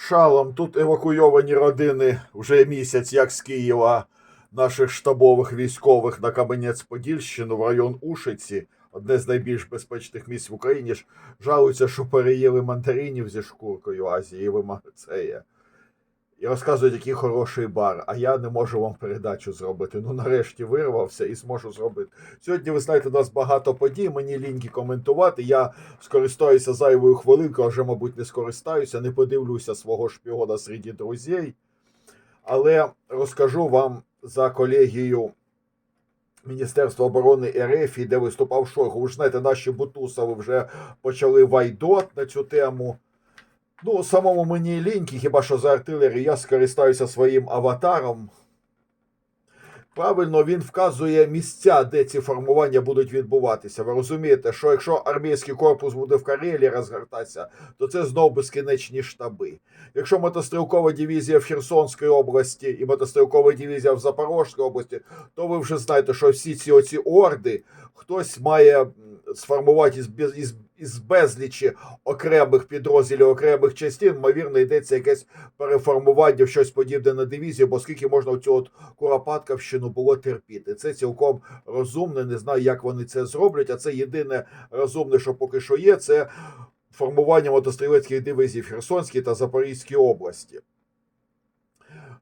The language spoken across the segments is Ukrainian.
Шалом тут евакуйовані родини вже місяць, як з Києва, наших штабових військових на Кам'янець-Подільщину в район Ушиці, одне з найбільш безпечних місць в Україні, ж жалуються, що переїли мандаринів зі шкуркою Азії, вимагають це є. І розказують, який хороший бар, а я не можу вам передачу зробити. Ну, нарешті вирвався і зможу зробити. Сьогодні, ви знаєте, у нас багато подій, мені ліньки коментувати. Я скористаюся зайвою хвилинкою, вже, мабуть, не скористаюся, не подивлюся свого шпіона серед друзей. Але розкажу вам за колегію Міністерства оборони РФ, де виступав Шойгу. Ви ж знаєте, наші Бутусови вже почали вайдот на цю тему. Ну, самому мені ліньки, хіба що за артилерію, я скористаюся своїм аватаром. Правильно, він вказує місця, де ці формування будуть відбуватися. Ви розумієте, що якщо армійський корпус буде в Карелі розгортатися, то це знов безкінечні штаби. Якщо мотострілкова дивізія в Херсонській області і мотострілкова дивізія в Запорожській області, то ви вже знаєте, що всі ці оці орди хтось має сформувати із, із, із безлічі окремих підрозділів, окремих частин, ймовірно, йдеться якесь переформування в щось подібне на дивізію, бо скільки можна цю от Куропатківщину було терпіти. Це цілком розумне. Не знаю, як вони це зроблять. А це єдине розумне, що поки що є, це формування мотострілецьких дивізій в Херсонській та Запорізькій області.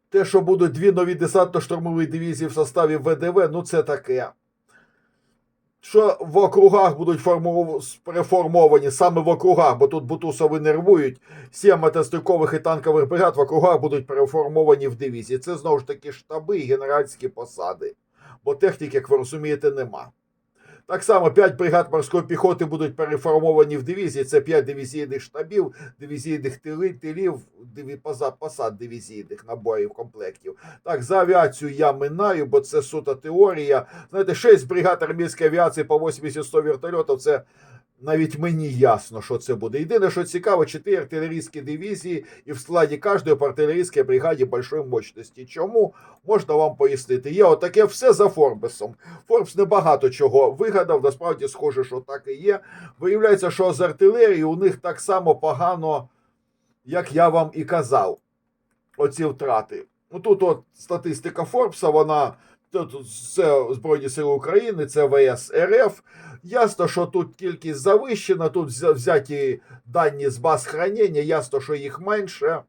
Те, що будуть дві нові десантно-штурмові дивізії в составі ВДВ, ну це таке. Що в округах будуть форму- переформовані саме в округах, бо тут бутусови нервують. Сім мотострілкових і танкових бригад в округах будуть переформовані в дивізії. Це знову ж таки штаби і генеральські посади. Бо техніки, як ви розумієте, нема. Так само 5 бригад морської піхоти будуть переформовані в дивізії. Це 5 дивізійних штабів, дивізійних тилів, диві, посад дивізійних наборів комплектів. Так, за авіацію я минаю, бо це суто теорія. Знаєте, 6 бригад армійської авіації по 80-100 вертольотів це навіть мені ясно, що це буде. Єдине, що цікаво, 4 артилерійські дивізії, і в складі кожної по бригаді большої мощності. Чому можна вам пояснити? Є отаке все за Форбесом. Форбс небагато чого вигадав, насправді схоже, що так і є. Виявляється, що з артилерії у них так само погано, як я вам і казав. Оці втрати. Ну тут от статистика Форбса, вона це Збройні Сили України, це ВС РФ. Ясно, що тут кількість завищена, тут взяті дані з баз хранення, ясно, що їх менше.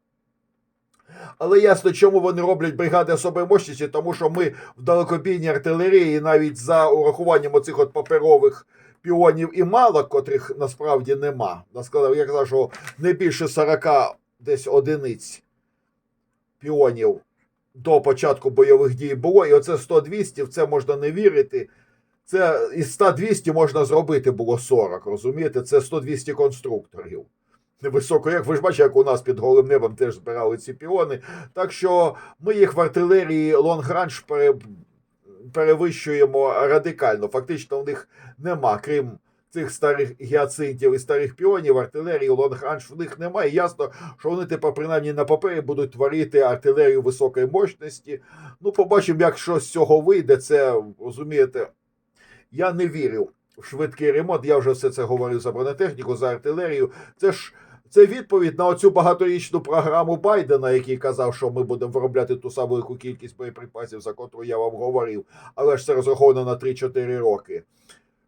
Але ясно, чому вони роблять бригади особої мощності, тому що ми в далекобійній артилерії навіть за урахуванням оцих от паперових піонів і малок, котрих насправді нема. Я казав, що не більше 40 десь одиниць піонів до початку бойових дій було, і оце 100-200, в це можна не вірити. Це із 100-200 можна зробити було 40, розумієте? Це 100-200 конструкторів. Невисоко, як ви ж бачите, як у нас під голим небом теж збирали ці піони. Так що ми їх в артилерії Лонгранж пере... перевищуємо радикально. Фактично, у них нема, крім цих старих гіацинтів і старих піонів, артилерії Лонгранж в них немає. Ясно, що вони тепер, принаймні на папері, будуть творити артилерію високої мощності. Ну, побачимо, як що з цього вийде. Це розумієте. Я не вірю в швидкий ремонт. Я вже все це говорив за бронетехніку, за артилерію. Це ж це відповідь на оцю багаторічну програму Байдена, який казав, що ми будемо виробляти ту саму яку кількість боєприпасів, за котру я вам говорив. Але ж це розраховано на 3-4 роки.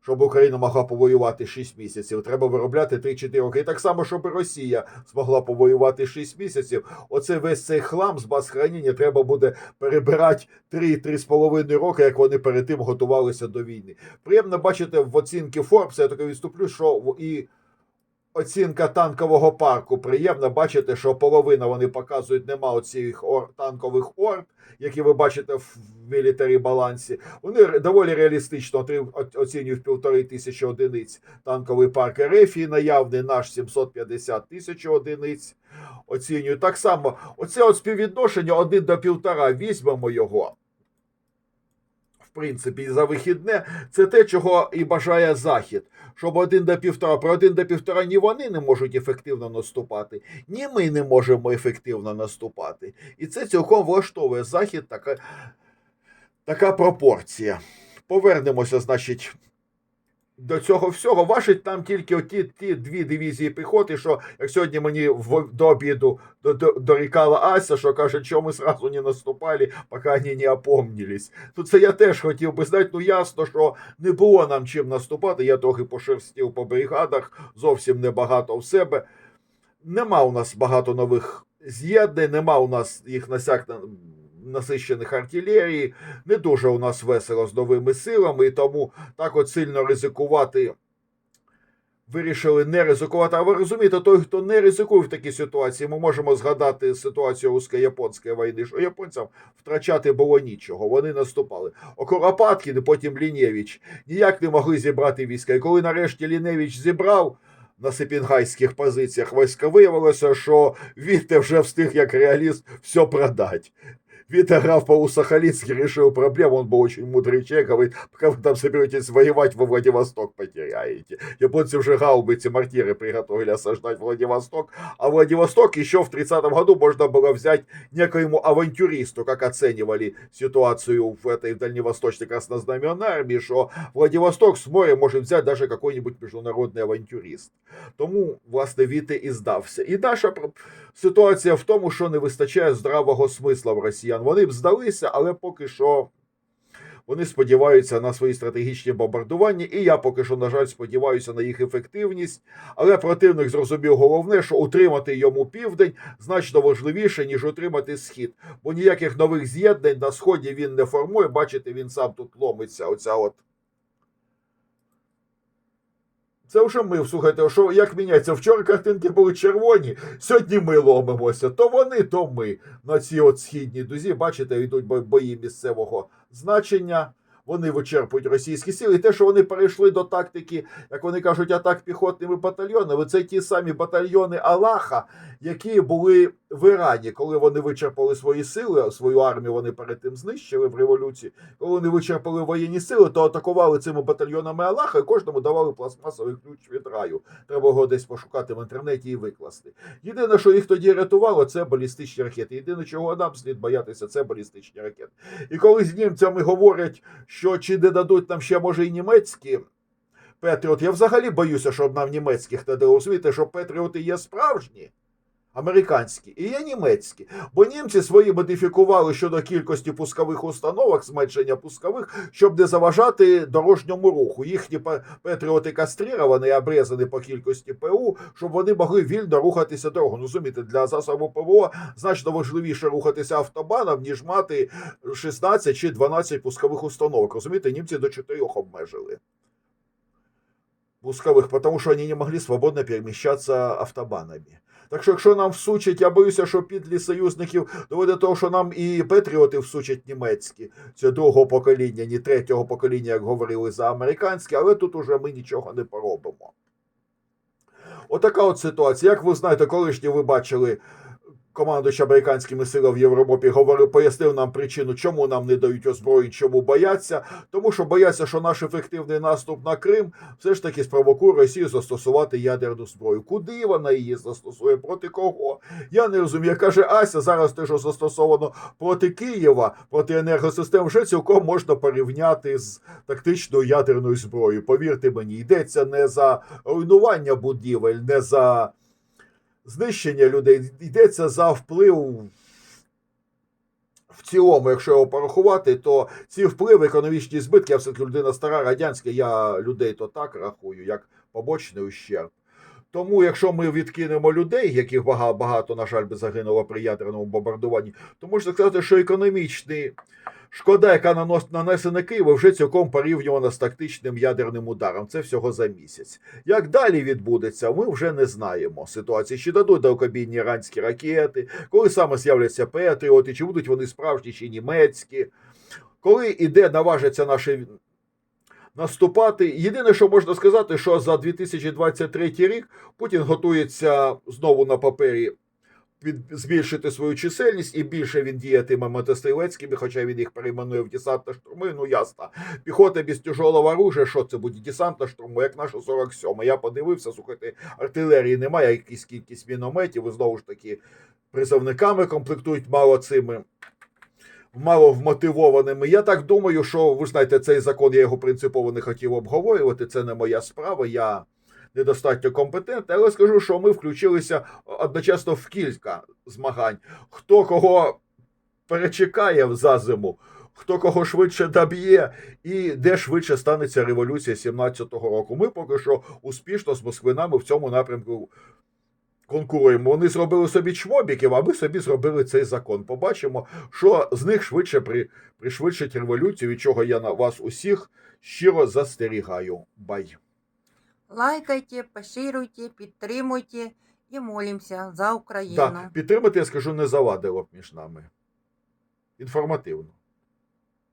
Щоб Україна могла повоювати 6 місяців, треба виробляти 3-4 роки. І так само, щоб Росія змогла повоювати 6 місяців. Оце весь цей хлам з баз хранення треба буде перебирати 3-3,5 роки, як вони перед тим готувалися до війни. Приємно бачити в оцінки Форбса, я таки відступлю, що і оцінка танкового парку. Приємно бачити, що половина вони показують, нема оцих ор, танкових орд, які ви бачите в мілітарі балансі. Вони доволі реалістично оцінюють півтори тисячі одиниць танковий парк РФ і наявний наш 750 тисяч одиниць. Оцінюю так само. Оце от співвідношення один до півтора. Візьмемо його. Принципі, за вихідне це те, чого і бажає Захід. Щоб один до півтора, про один до півтора ні вони не можуть ефективно наступати, ні ми не можемо ефективно наступати. І це цілком влаштовує Захід така, така пропорція. Повернемося, значить, до цього всього важить нам тільки оті ті дві дивізії піхоти, що як сьогодні мені в, до обіду до- до- дорікала Ася, що каже, що ми сразу не наступали, поки вони не опомнились. Тут це я теж хотів би знати, ну ясно, що не було нам чим наступати. Я трохи пошерстів по бригадах, зовсім небагато в себе. Нема у нас багато нових з'єднань, нема у нас їх насяк насищених артилерії, не дуже у нас весело з новими силами, і тому так от сильно ризикувати. Вирішили не ризикувати. А ви розумієте, той, хто не ризикує в такій ситуації, ми можемо згадати ситуацію русько-японської війни, що японцям втрачати було нічого. Вони наступали. Окоропаткін, потім Лінєвич ніяк не могли зібрати війська. І коли нарешті Лінєвич зібрав на сипінгайських позиціях війська, виявилося, що він вже встиг як реаліст все продати. Витя граф по-Сахалински решил проблему, он был очень мудрый человек, говорит, пока вы там соберетесь воевать, вы Владивосток потеряете. Японцы уже гаубицы, мортиры приготовили осаждать Владивосток, а Владивосток еще в 30-м году можно было взять некоему авантюристу, как оценивали ситуацию в этой дальневосточной краснознаменной армии, что Владивосток с моря может взять даже какой-нибудь международный авантюрист. Тому, власне, Віти і здався. І наша про- ситуація в тому, що не вистачає здравого смисла в росіян. Вони б здалися, але поки що вони сподіваються на свої стратегічні бомбардування, і я поки що, на жаль, сподіваюся на їх ефективність. Але противник зрозумів головне, що утримати йому південь значно важливіше, ніж утримати схід. Бо ніяких нових з'єднань на сході він не формує. Бачите, він сам тут ломиться. Оця от. Це вже ми, слухайте, що як міняється? Вчора картинки були червоні, сьогодні ми ломимося. То вони, то ми. На цій от східній дузі, бачите, йдуть бої місцевого значення. Вони вичерпують російські сили. І те, що вони перейшли до тактики, як вони кажуть, атак піхотними батальйонами, це ті самі батальйони Аллаха, які були в Ірані, коли вони вичерпали свої сили, свою армію вони перед тим знищили в революції. Коли вони вичерпали воєнні сили, то атакували цими батальйонами Аллаха і кожному давали пластмасовий ключ від раю. Треба його десь пошукати в інтернеті і викласти. Єдине, що їх тоді рятувало, це балістичні ракети. Єдине, чого нам слід боятися, це балістичні ракети. І коли з німцями говорять, що чи не дадуть нам ще може і німецькі. Петріот, я взагалі боюся, щоб нам німецьких не дали. Розумієте, що Петріоти є справжні, американські і є німецькі. Бо німці свої модифікували щодо кількості пускових установок, зменшення пускових, щоб не заважати дорожньому руху. Їхні патріоти кастріровані і обрізані по кількості ПУ, щоб вони могли вільно рухатися дорогу. Ну, розумієте, для засобу ПВО значно важливіше рухатися автобаном, ніж мати 16 чи 12 пускових установок. Розумієте, німці до 4 обмежили. Пускових, тому що вони не могли свободно переміщатися автобанами. Так що, якщо нам всучать, я боюся, що підлі союзників доведе того, що нам і патріоти всучать німецькі, це другого покоління, ні третього покоління, як говорили за американські, але тут уже ми нічого не поробимо. Отака от ситуація. Як ви знаєте, колишні ви бачили командуючий американськими силами в Європі говорив, пояснив нам причину, чому нам не дають озброєнь, чому бояться. Тому що бояться, що наш ефективний наступ на Крим все ж таки спровокує Росію застосувати ядерну зброю. Куди вона її застосує? Проти кого? Я не розумію. Каже Ася, зараз те, що застосовано проти Києва, проти енергосистем, вже цілком можна порівняти з тактичною ядерною зброєю. Повірте мені, йдеться не за руйнування будівель, не за знищення людей, йдеться за вплив. В цілому, якщо його порахувати, то ці впливи, економічні збитки, я все-таки людина стара, радянська, я людей то так рахую, як побочний ущерб. Тому, якщо ми відкинемо людей, яких багато, багато на жаль, би загинуло при ядерному бомбардуванні, то можна сказати, що економічний шкода, яка нанос- нанесена Києву, вже цілком порівнювана з тактичним ядерним ударом. Це всього за місяць. Як далі відбудеться, ми вже не знаємо ситуації. Чи дадуть далекобійні іранські ракети, коли саме з'являться патріоти, чи будуть вони справжні, чи німецькі. Коли іде, наважаться наші наступати. Єдине, що можна сказати, що за 2023 рік Путін готується знову на папері збільшити свою чисельність, і більше він діятиме мотострілецькими, хоча він їх перейменує в десантно штурми. Ну ясно. Піхота без тяжелого оружия, що це буде? Десантно штурму, як наша 47. Я подивився, слухайте, артилерії немає, якісь кількість мінометів, і знову ж таки призовниками комплектують мало цими. Мало вмотивованими. Я так думаю, що ви знаєте, цей закон я його принципово не хотів обговорювати. Це не моя справа. Я недостатньо компетентний, але скажу, що ми включилися одночасно в кілька змагань. Хто кого перечекає за зиму, хто кого швидше доб'є, і де швидше станеться революція 17-го року. Ми поки що успішно з москвинами в цьому напрямку конкуруємо. Вони зробили собі чмобіків, а ми собі зробили цей закон. Побачимо, що з них швидше при, пришвидшить революцію, від чого я на вас усіх щиро застерігаю. Бай. Лайкайте, поширюйте, підтримуйте і молимося за Україну. Да, підтримати, я скажу, не завадило б між нами. Інформативно.